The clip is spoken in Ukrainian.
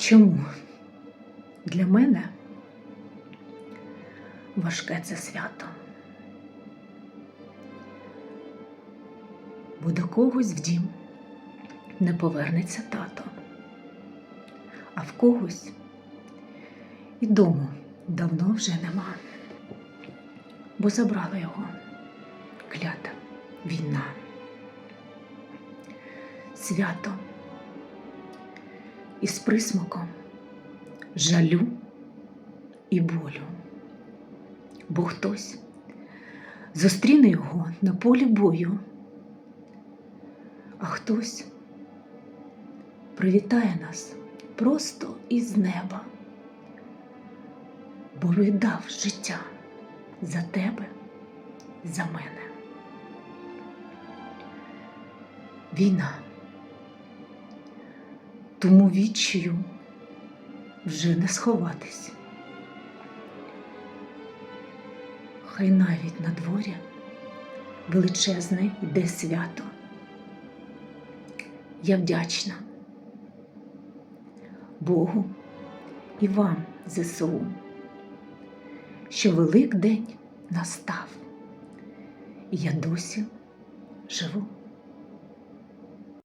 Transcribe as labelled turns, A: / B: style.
A: Чому? Для мене важке це свято. Бо до когось в дім не повернеться тато, а в когось і дому давно вже нема, бо забрала його клята війна. Свято із присмаком жалю і болю, бо хтось зустріне його на полі бою, а хтось привітає нас просто із неба, бо віддав життя за тебе, за мене. Війна. Тому відчаю вже не сховатись. Хай навіть на дворі величезне йде свято. Я вдячна Богу і вам, ЗСУ, що Великдень настав, і я досі живу.